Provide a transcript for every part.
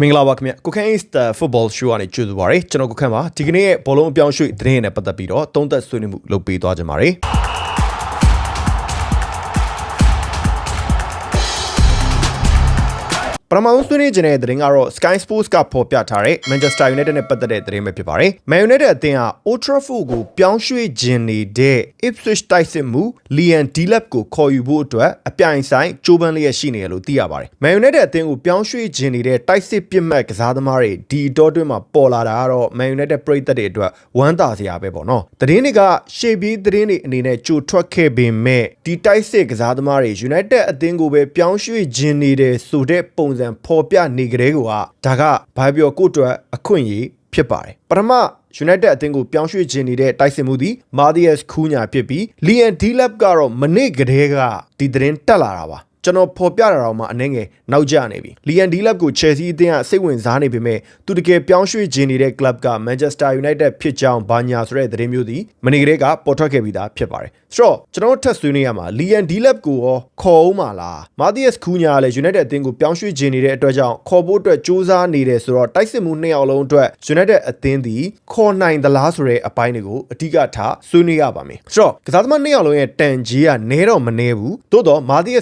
မင်္ဂလာပါခင်ဗျကိုခန့် East Football Show ကနေကြိုဆိုပါရစေကျွန်တော်ကိုခန့်ပါဒီကနေ့ရဲ့ဘောလုံးအပြောင်းရွှေ့သတင်းနဲ့ပတ်သက်ပြီးတော့သုံးသက်ဆွေးနွေးမှုလုပ်ပေးသွားကြပါရစေ ပထမဆုံးဆွေးနွေးခြင်းတဲ့သတင်းကတော့ Sky Sports ကဖော်ပြထားတဲ့ Manchester United နဲ့ပတ်သက်တဲ့သတင်းပဲဖြစ်ပါတယ်။ Man United အသင်းဟာ Old Trafford ကိုပြောင်းရွှေ့ခြင်းနေတဲ့ Ipswich တိုက်စစ်မှု Liam Delap ကိုခေါ်ယူဖို့အတွက်အပြိုင်ဆိုင်ကြိုးပမ်းလျက်ရှိနေတယ်လို့သိရပါတယ်။ Man United အသင်းကိုပြောင်းရွှေ့ခြင်းနေတဲ့တိုက်စစ်ပြစ်မှတ်ကစားသမားတွေဒီအတောအတွင်းမှာပေါ်လာတာကတော့ Man United ပရိသတ်တွေအတွက်ဝမ်းသာစရာပဲပေါ့နော်။သတင်းတွေကရှေ့ပြေးသတင်းတွေအနေနဲ့ကြိုထွက်ခဲ့ပေမဲ့ဒီတိုက်စစ်ကစားသမားတွေ United အသင်းကိုပဲပြောင်းရွှေ့ခြင်းနေတဲ့ဆိုတဲ့ပုံစံဖော်ပြနေကြတဲ့ကွာဒါကဘာပြောကိုယ့်အတွက်အခွင့်အရေးဖြစ်ပါတယ်ပထမ United အသင်းကိုပြောင်းရွှေ့ခြင်းနေတဲ့တိုက်စစ်မှုသည် Mathias Cunha ဖြစ်ပြီး Liam Delap ကတော့မနေ့ကတည်းကဒီသတင်းတက်လာတာပါ ကျွန်တော်ဖော်ပြတာတော့မှအနေငယ်နောက်ကျနေပြီလီယန်ဒီလပ်ကို Chelsea အသင်းကစိတ်ဝင်စားနေပေမဲ့သူတကယ်ပြောင်းရွှေ့ခြင်းနေတဲ့ club က Manchester United ဖြစ်ကြောင်းဘာညာဆိုတဲ့သတင်းမျိုးသည်မနေ့ကတည်းကပေါ်ထွက်ခဲ့ပြီးသားဖြစ်ပါတယ်ဆိုတော့ကျွန်တော်ထပ်ဆွေးနွေးရမှာလီယန်ဒီလပ်ကိုရောခေါ်အောင်မလားမာသီယက်ခူညာလည်း United အသင်းကိုပြောင်းရွှေ့ခြင်းနေတဲ့အတွက်ကြောင့်ခေါ်ဖို့အတွက်စူးစမ်းနေတယ်ဆိုတော့တိုက်စစ်မှုနှစ်ယောက်လုံးအတွက် United အသင်းသည်ခေါ်နိုင်သလားဆိုတဲ့အပိုင်းတွေကိုအဓိကထားဆွေးနွေးရပါမယ်ဆိုတော့ကစားသမားနှစ်ယောက်လုံးရဲ့တန်ကြီးကနဲတော့မနဲဘူးသို့တော့မာသီယ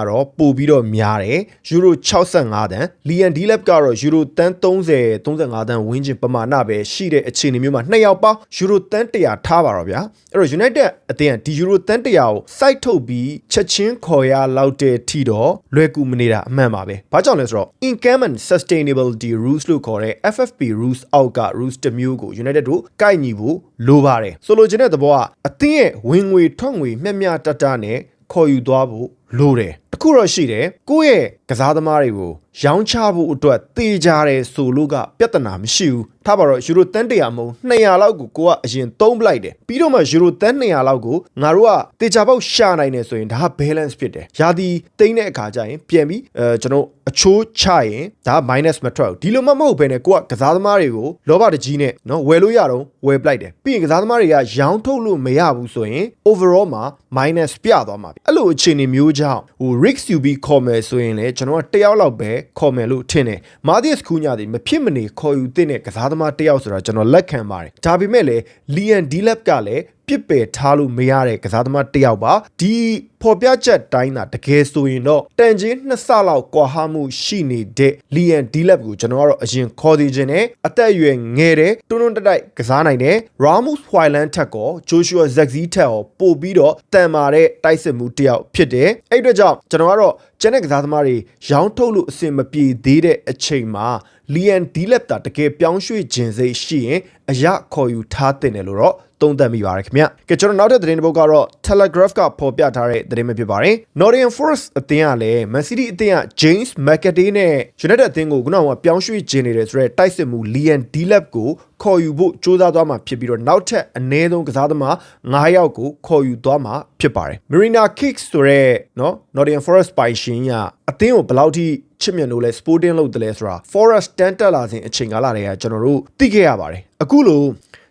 က်ခူညာကတော့ပို့ပြီးတော့များတယ်ယူရို65တန်လီယန်ဒီလက်ကတော့ယူရိုတန်း30 35တန်ဝန်းကျင်ပမာဏပဲရှိတဲ့အခြေအနေမျိုးမှာနှစ်ယောက်ပေါင်းယူရိုတန်း100ထားပါတော့ဗျာအဲ့တော့ United အသင်းကဒီယူရိုတန်း100ကိုစိုက်ထုတ်ပြီးချက်ချင်းခေါ်ရလောက်တဲ့ထိတော့လွယ်ကူမနေတာအမှန်ပါပဲဘာကြောင့်လဲဆိုတော့ income and sustainability rules လို့ခေါ်တဲ့ FFP rules အောက်က rules တစ်မျိုးကို United တို့ကိုက်ညီဖို့လိုပါတယ်ဆိုလိုချင်တဲ့သဘောကအသင်းရဲ့ဝင်ငွေထွက်ငွေမျက်မျှတတနဲ့ခေါ်ယူသွားဖို့လိုတယ် တခုတော့ရှိတယ်ကိုယ့်ရဲ့ကစားသမားတွေကိုရောင်းချဖို့အတွက်တေးကြတယ်ဆိုလို့ကပြဿနာမရှိဘူးထားပါတော့ယူရိုတန်း100မုံ200လောက်ကိုကိုကအရင်သုံးပလိုက်တယ်ပြီးတော့မှယူရိုတန်း200လောက်ကိုငါတို့ကတေချာပေါက်ရှာနိုင်တယ်ဆိုရင်ဒါက balance ဖြစ်တယ်ယာဒီတိမ့်တဲ့အခါကျရင်ပြန်ပြီးအဲကျွန်တော်အချိုးချရင်ဒါ minus မထွက်ဘူးဒီလိုမှမဟုတ်ဘဲနဲ့ကိုကကစားသမားတွေကိုလောဘတကြီးနဲ့နော်ဝယ်လို့ရတော့ဝယ်ပလိုက်တယ်ပြီးရင်ကစားသမားတွေကရောင်းထုတ်လို့မရဘူးဆိုရင် overall မှာ minus ပြသွားမှာပြီအဲ့လိုအခြေအနေမျိုးကြောင့်ဟို risk UB ခေါ်မယ်ဆိုရင်လည်းကျွန်တော်ကတယောက်လောက်ပဲခေါ်မယ်လို့ထင်တယ်မာသီယက်ခူညာဒီမဖြစ်မနေခေါ်ယူတဲ့ကစားသမားတယောက်ဆိုတာကျွန်တော်လက်ခံပါတယ်ဒါပေမဲ့လည်းလီယန်ဒီလပ်ကလည်း ပြစ်ပယ်ထားလို့မရတဲ့ကစားသမားတယောက်ပါဒီဖော်ပြချက်တိုင်းသာတကယ်ဆိုရင်တော့တန်ချင်းနှစ်ဆလောက်ကွာဟမှုရှိနေတဲ့လီယန်ဒီလပ်ကိုကျွန်တော်ကတော့အရင်ခေါ်သေးခြင်းနဲ့အသက်အရွယ်ငယ်တဲ့တွန်းတွန်းတက်တိုက်ကစားနိုင်တဲ့ Ramos Hoyland ထက်ကော Joshua Zexi ထက်ကောပို့ပြီးတော့တန်မာတဲ့တိုက်စစ်မှုတယောက်ဖြစ်တယ်အဲ့အတွက်ကြောင့်ကျွန်တော်ကတော့ ကျန်တဲ့ကစားသမားတွေရောင်းထုတ်လို့အဆင်မပြေသေးတဲ့အချိန်မှာလီယန်ဒီလက်တာတကယ်ပြောင်းရွှေ့ခြင်းစိတ်ရှိရင်အရခေါ်ယူထားတင်တယ်လို့တော့သုံးသပ်မိပါတယ်ခင်ဗျ။ကဲကျွန်တော်နောက်တဲ့သတင်းတစ်ပုဒ်ကတော့ Telegraph ကဖော်ပြထားတဲ့သတင်းပဲဖြစ်ပါတယ်။ Nottingham Forest အသင်းကလည်း Man City အသင်းက James McAtee နဲ့ United အသင်းကိုခုနကပြောင်းရွှေ့ခြင်းနေတယ်ဆိုတော့တိုက်စစ်မှု Liam Delap ကို ခေါ်ယူဖို့စ조사သွားမှာဖြစ်ပြီးတော့နောက်ထပ်အနည်းဆုံးကစားသမား9ယောက်ကိုခေါ်ယူသွားမှာဖြစ်ပါတယ်။ Marina Kicks ဆိုတဲ့နော် Nottingham Forest ပိုင်ရှင်ကအသင်းကိုဘယ်လောက်ထိချစ်မြတ်လို့လဲ Sporting လုပ်တယ်လဲဆိုတာ Forest တန်းတက်လာစဉ်အချိန်ကာလတွေကကျွန်တော်တို့သိခဲ့ရပါတယ်အခုလို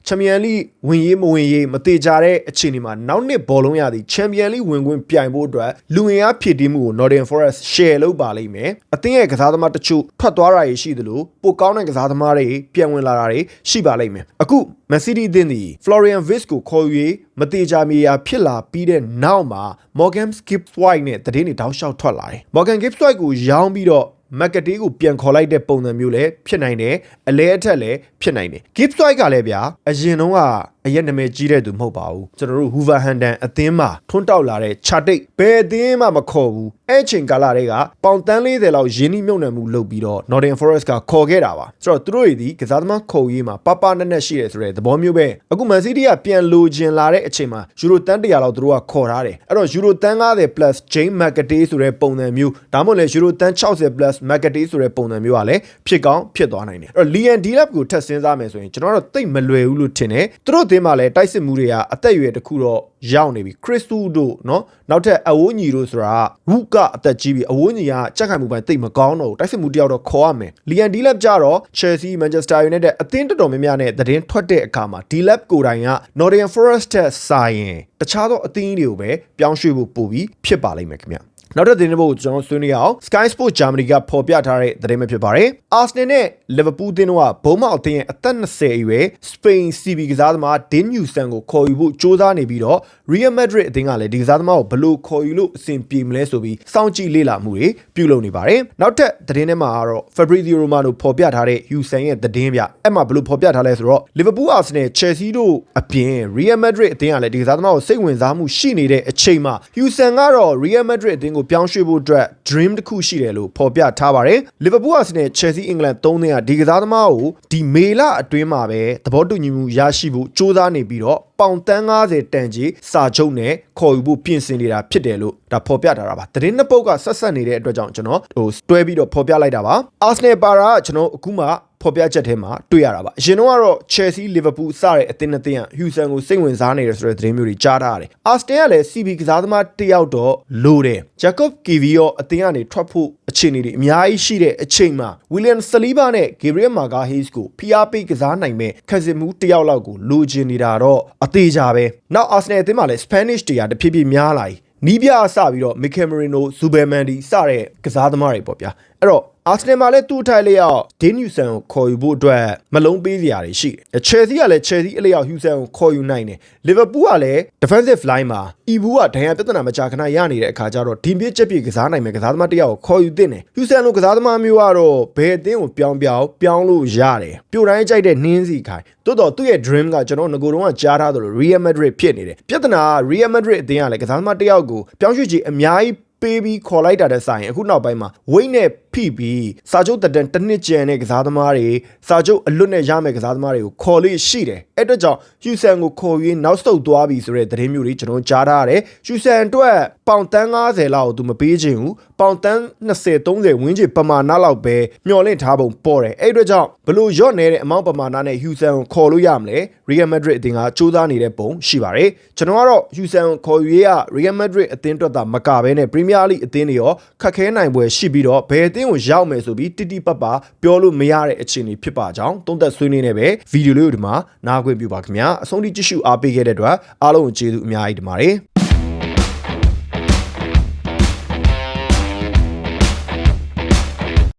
ချန်ပီယံလိဝင်ရေးမဝင်ရေးမတေကြတဲ့အခြေအနေမှာနောက်နှစ်ဘောလုံးရသည်ချန်ပီယံလိဝင်ခွင့်ပြိုင်ဖို့အတွက်လူဝင်အားဖြည့်တင်းမှုကို Northern Forest share လုပ်ပါလိမ့်မယ်အသင်းရဲ့ကစားသမားတချို့ထွက်သွားတာရှိသလိုပိုကောင်းတဲ့ကစားသမားတွေပြန်ဝင်လာတာတွေရှိပါလိမ့်မယ်အခု Man City အသင်းသည် Florian Wirtz ကိုခေါ်ယူမတေကြမီယာဖြစ်လာပြီးတဲ့နောက်မှာ Morgan Gibbs White နဲ့တည်င်းတွေတောက်လျှောက်ထွက်လာတယ် Morgan Gibbs White ကိုရောင်းပြီးတော့ မက်ကတေးကိုပြန်ခေါ်လိုက်တဲ့ပုံစံမျိုးလည်းဖြစ်နိုင်တယ်အလဲအထက်လည်းဖြစ်နိုင်တယ် Gibbs White ကလည်းဗျာအရင်တုန်းကအရက်နာမည်ကြီးတဲ့သူမဟုတ်ပါဘူးကျွန်တော်တို့ Wolverhampton အသင်းမှာထွန်းတောက်လာတဲ့ Chartic ဘယ်အသင်းမှမခေါ်ဘူးအဲ့ချိန်ကာလတွေကပေါင်တန်း40လောက်ရင်းနှီးမြုပ်နှံမှုလုပ်ပြီးတော့ Nottingham Forest ကခေါ်ခဲ့တာပါဆိုတော့သူတို့တွေဒီကစားသမားခေါ်ရေးမှာပပနက်နက်ရှိတယ်ဆိုတဲ့သဘောမျိုးပဲအခု Man City ကပြန်လိုချင်လာတဲ့အချိန်မှာယူရိုတန်း100လောက်သူတို့ကခေါ်ထားတယ်အဲ့တော့ယူရိုတန်း90 plus James McAtee ဆိုတဲ့ပုံစံမျိုးဒါမှမဟုတ်လေယူရိုတန်း60 plus McAtee ဆိုတဲ့ပုံစံမျိုးကလည်းဖြစ်ကောင်းဖြစ်သွားနိုင်တယ်အဲ့တော့ Liam Delap ကိုထပ်စဉ်းစားမယ်ဆိုရင်ကျွန်တော်တို့သိမလွယ်ဘူးလို့ထင်တယ်သူတို့အသင်းမှာလည်းတိုက်စစ်မှုတွေကအသက်အရွယ်တစ်ခုတော့ရောက်နေပြီခရစ်တုတို့နော်နောက်ထပ်အဝိုးညီတို့ဆိုတာဝုကအသက်ကြီးပြီအဝိုးညီကကြက်ခိုင်မှုပိုင်းတိတ်မကောင်းတော့တိုက်စစ်မှုတယောက်တော့ခေါ်ရမယ်လီယန်ဒီလက်ကြတော့ Chelsea Manchester United အသင်းတော်တော်များများနဲ့သတင်းထွက်တဲ့အခါမှာဒီလက်ကိုယ်တိုင်က Nottingham Forest ထက်စာရင်တခြားသောအသင်းတွေကိုပဲပြောင်းရွှေ့ဖို့ပို့ပြီးဖြစ်ပါလိမ့်မယ်ခင်ဗျာ နောက်ထပ်သတင်းတစ်ပုဒ်ကိုကျွန်တော်ဆွေးနွေးရအောင် Sky Sports Germany ကဖော်ပြထားတဲ့သတင်းပဲဖြစ်ပါတယ်။ Arsenal နဲ့ Liverpool တင်းတို့ကဘုံမောက်အသင်းရဲ့အသက်20အရွယ် Spain CB ကစားသမား Dean Newson ကိုခေါ်ယူဖို့ကြိုးစားနေပြီးတော့ Real Madrid အသင်းကလည်းဒီကစားသမားကိုဘယ်လိုခေါ်ယူလို့အဆင်ပြေမလဲဆိုပြီးစောင့်ကြည့်လေ့လာမှုတွေပြုလုပ်နေပါတယ်။နောက်ထပ်သတင်းထဲမှာကတော့ Fabrizio Romano ဖော်ပြထားတဲ့ Newson ရဲ့သတင်းပြအဲ့မှာဘယ်လိုဖော်ပြထားလဲဆိုတော့ Liverpool Arsenal Chelsea တို့အပြင် Real Madrid အသင်းကလည်းဒီကစားသမားကိုစိတ်ဝင်စားမှုရှိနေတဲ့အချိန်မှာ Houston ကတော့ Real Madrid အသင်းကိုပြောင်းရွှေ့ဖို့အတွက် dream တစ်ခုရှိတယ်လို့ဖော်ပြထားပါတယ်။ Liverpool Arsenal Chelsea England သုံးသင်းကဒီကစားသမားကိုဒီမေလအတွင်းမှာပဲသဘောတူညီမှုရရှိဖို့စ조사နေပြီးတော့ပေါင်တန်း90တန်ကြီးစာချုပ်နဲ့ခေါ်ယူဖို့ပြင်ဆင်နေတာဖြစ်တယ်လို့ဒါဖော်ပြထားတာပါ။သတင်းနှစ်ပုဒ်ကဆက်ဆက်နေတဲ့အတွက်ကြောင့်ကျွန်တော်ဟိုတွဲပြီးတော့ဖော်ပြလိုက်တာပါ။ Arsenal ပါတာကကျွန်တော်အခုမှ ဖော်ပြချက်ထဲမှာတွေ့ရတာပါအရင်တော့ကတော့ Chelsea Liverpool စတဲ့အသင်းနှစ်သင်းက Houston ကိုစိတ်ဝင်စားနေတယ်ဆိုတဲ့သတင်းမျိုးတွေကြားထားရတယ်။ Arsenal ကလည်း CB ကစားသမားတစ်ယောက်တော့လိုတယ်။ Jacob Kivior ရောအသင်းကနေထွက်ဖို့အခြေအနေတွေအများကြီးရှိတဲ့အချိန်မှာ William Saliba နဲ့ Gabriel Magalhaes ကိုဖိအားပေးကစားနိုင်မဲ့ခက်စစ်မှုတစ်ယောက်လောက်ကိုလိုချင်နေတာတော့အသေးကြပဲ။နောက် Arsenal အသင်းမှာလည်း Spanish တွေကတဖြည်းဖြည်းများလာပြီ။နီးပြအစပြီးတော့ Mikel Merino, Zubelmandi စတဲ့ကစားသမားတွေပေါ့ဗျာ။အဲ့တော့အာဆနယ်မှာလည်းသူ့အထိုက်လျောက်ဒင်းနျူဆန်ကိုခေါ်ယူဖို့အတွက်မလုံးပေးစရာတွေရှိတယ်။ချယ်ဆီကလည်းချယ်ဆီအလျောက်ဟျူဆန်ကိုခေါ်ယူနိုင်တယ်။လီဗာပူးကလည်း defensive line မှာအီဘူးကဒဏ်ရာပြဿနာမကြာခဏရနေတဲ့အခါကျတော့ဒီပြစ်ချက်ပြစ်ကစားနိုင်မဲ့ကစားသမားတစ်ယောက်ကိုခေါ်ယူသင့်တယ်။ဟျူဆန်လိုကစားသမားမျိုးကတော့ဘယ်အသင်းကိုပြောင်းပြောင်းပြောင်းလို့ရတယ်။ပြိုတိုင်းကြိုက်တဲ့နှင်းစီခိုင်တိုးတော့သူ့ရဲ့ dream ကကျွန်တော်ငကိုတုံးကကြားထားသလို Real Madrid ဖြစ်နေတယ်။ပြဿနာက Real Madrid အသင်းကလည်းကစားသမားတစ်ယောက်ကိုပြောင်းရွှေ့ချေအများကြီးပေးပြီးခေါ်လိုက်တာတဲ့ဆိုင်အခုနောက်ပိုင်းမှာဝိတ်နဲ့ ဖိပြီးစာချုပ်တက်တန်တစ်နှစ်ကျန်တဲ့ကစားသမားတွေစာချုပ်အလွတ်နဲ့ရမယ့်ကစားသမားတွေကိုခေါ်လို့ရှိတယ်အဲ့အတွက်ကြောင့်ယူဆန်ကိုခေါ်ရင်းနောက်ဆုတ်သွားပြီဆိုတဲ့သတင်းမျိုးတွေကျွန်တော်ကြားထားရတယ်ယူဆန်အတွက်ပေါင်တန်း90လောက်ကိုသူမပေးချင်ဘူးပေါင်တန်း20 30ဝန်းကျင်ပမာဏလောက်ပဲမျှော်လင့်ထားပုံပေါ်တယ်အဲ့အတွက်ကြောင့်ဘလို့ရော့နေတဲ့အမောင့်ပမာဏနဲ့ယူဆန်ကိုခေါ်လို့ရမလဲ Real Madrid အသင်းကစူးစမ်းနေတဲ့ပုံရှိပါတယ်ကျွန်တော်ကတော့ယူဆန်ကိုခေါ်ယူရေးက Real Madrid အသင်းအတွက်သာမကဘဲနဲ့ Premier League အသင်းတွေရောခက်ခဲနိုင်ပွဲရှိပြီးတော့ဘယ်အသင်းကိုရောက်မယ်ဆိုပြီးတိတိပတ်ပါပြောလို့မရတဲ့အခြေအနေဖြစ်ပါကြောင်းသုံးသက်ဆွေးနွေးနေပဲဗီဒီယိုလေးကိုဒီမှာနားခွင့်ပြုပါခင်ဗျာအဆုံးထိကြည့်ရှုအားပေးခဲ့တဲ့အတွက်အားလုံးကိုကျေးဇူးအများကြီးတင်ပါတယ်